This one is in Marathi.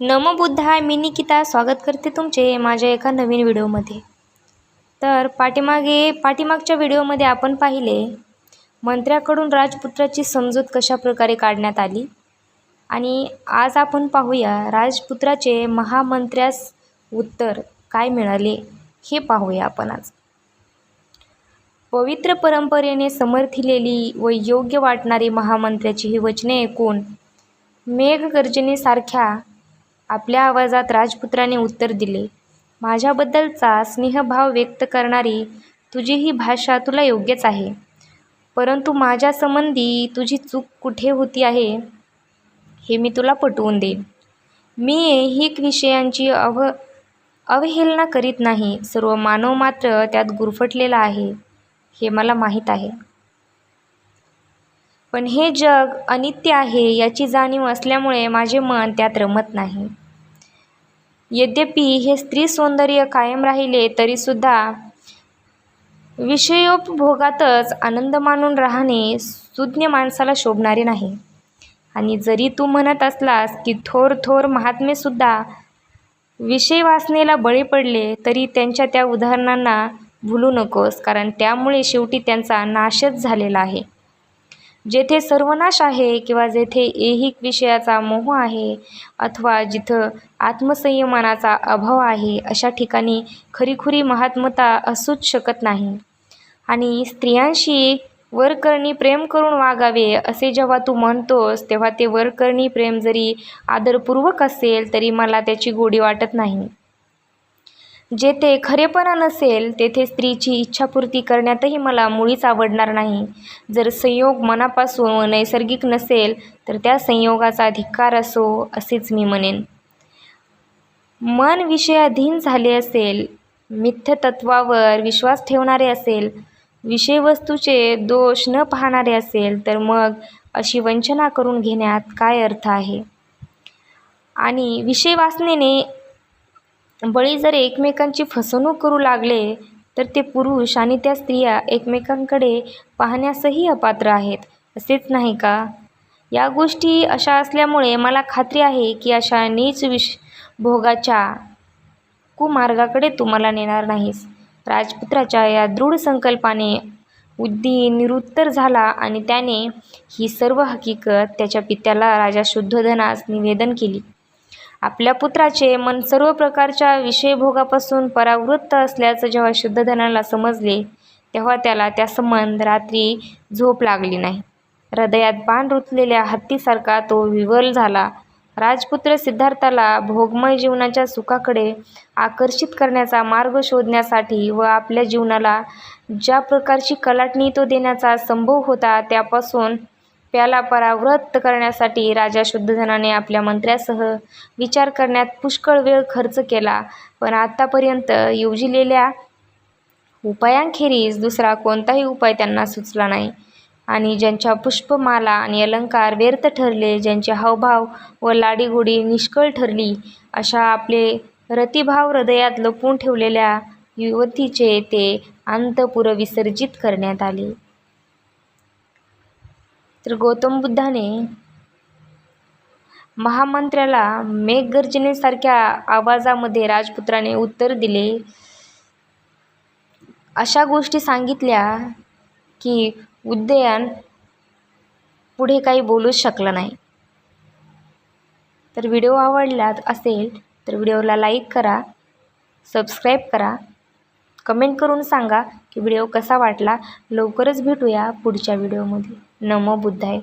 नमो बुद्धाय मी निकिता स्वागत करते तुमचे माझ्या एका नवीन व्हिडिओमध्ये. तर पाठीमागे पाठीमागच्या व्हिडिओमध्ये आपण पाहिले मंत्र्याकडून राजपुत्राची समजूत कशा प्रकारे काढण्यात आली? आणि आज आपण पाहूया राजपुत्राचे महामंत्र्यास उत्तर काय मिळाले हे पाहूया आपण आज. पवित्र परंपरेने समर्थिलेली व योग्य वाटणारी महामंत्र्याची ही वचने ऐकून मेघगर्जनेसारख्या आपल्या आवाजात राजपुत्राने उत्तर दिले माझ्याबद्दलचा स्नेहभाव व्यक्त करणारी तुझी ही भाषा तुला योग्यच आहे. परंतु माझ्यासंबंधी तुझी चूक कुठे होती आहे हे मी तुला पटवून देईन. मी ऐहिक विषयांची अव अवहेलना करीत नाही. सर्व मानव मात्र त्यात गुरफटलेला आहे हे मला माहीत आहे. पण हे जग अनित्य आहे याची जाणीव असल्यामुळे माझे मन त्यात रमत नाही. यद्यपि हे स्त्री सौंदर्य कायम राहिले तरीसुद्धा विषयोपभोगातच आनंद मानून राहणे सुज्ञ माणसाला शोभणारे नाही. आणि जरी तू म्हणत असलास की थोर थोर महात्मेसुद्धा विषय वासनेला बळी पडले तरी त्यांच्या त्या उदाहरणांना भुलू नकोस कारण त्यामुळे शेवटी त्यांचा नाशच झालेला आहे. जेथे सर्वनाश आहे किंवा जेथे ऐहिक विषयाचा मोह आहे अथवा जिथं आत्मसंयमानाचा अभाव आहे अशा ठिकाणी खरीखुरी महात्मता असूच शकत नाही. आणि स्त्रियांशी वरकरणी प्रेम करून वागावे असे जेव्हा तू म्हणतोस तेव्हा ते वरकरणी प्रेम जरी आदरपूर्वक असेल तरी मला त्याची गोडी वाटत नाही. जेथे खरेपणा नसेल तेथे स्त्रीची इच्छापूर्ती करण्यातही मला मुळीच आवडणार नाही. जर संयोग मनापासून व नैसर्गिक नसेल तर त्या संयोगाचा धिक्कार असो असेच मी म्हणेन. मन विषयाधीन झाले असेल मिथ्यतत्वावर विश्वास ठेवणारे असेल विषयवस्तूचे दोष न पाहणारे असेल तर मग अशी वंचना करून घेण्यात काय अर्थ आहे? आणि विषय वाचनेने बळी जर एकमेकांची फसवणूक करू लागले तर ते पुरुष आणि त्या स्त्रिया एकमेकांकडे पाहण्यासही अपात्र आहेत. असेच नाही का? या गोष्टी अशा असल्यामुळे मला खात्री आहे की अशा नीच विष भोगाच्या कुमार्गाकडे तुम्हाला नेणार नाहीस. राजपुत्राच्या या दृढ संकल्पाने उद्दी निरुत्तर झाला आणि त्याने ही सर्व हकीकत त्याच्या पित्याला राजा शुद्धोधनास निवेदन केली. आपल्या पुत्राचे मन सर्व प्रकारच्या विषयभोगापासून परावृत्त असल्याचं जेव्हा शुद्धधनाला समजले तेव्हा त्याला त्या संबंध रात्री झोप लागली नाही. हृदयात बाण रुतलेल्या हत्तीसारखा तो विवल झाला. राजपुत्र सिद्धार्थाला भोगमय जीवनाच्या सुखाकडे आकर्षित करण्याचा मार्ग शोधण्यासाठी व आपल्या जीवनाला ज्या प्रकारची कलाटणी तो देण्याचा संभव होता त्यापासून प्याला परावृत्त करण्यासाठी राजा शुद्धधनाने आपल्या मंत्र्यासह विचार करण्यात पुष्कळ वेळ खर्च केला. पण आत्तापर्यंत योजिलेल्या उपायांखेरीज दुसरा कोणताही उपाय त्यांना सुचला नाही. आणि ज्यांच्या पुष्पमाला आणि अलंकार व्यर्थ ठरले ज्यांचे हावभाव व लाडीगोडी निष्कळ ठरली अशा आपले रतिभाव हृदयात लपवून ठेवलेल्या युवतीचे ते अंतपुर विसर्जित करण्यात आले. तर गौतम बुद्धाने महामंत्र्याला मेघगर्जनेसारख्या आवाजामध्ये राजपुत्राने उत्तर दिले. अशा गोष्टी सांगितल्या की उद्दयन पुढे काही बोलूच शकलं नाही. तर व्हिडिओ आवडला असेल तर व्हिडिओला लाईक करा सबस्क्राईब करा. कमेंट करून सांगा की व्हिडिओ कसा वाटला. लवकरच भेटूया पुढच्या व्हिडिओमध्ये. नमो बुद्धाय.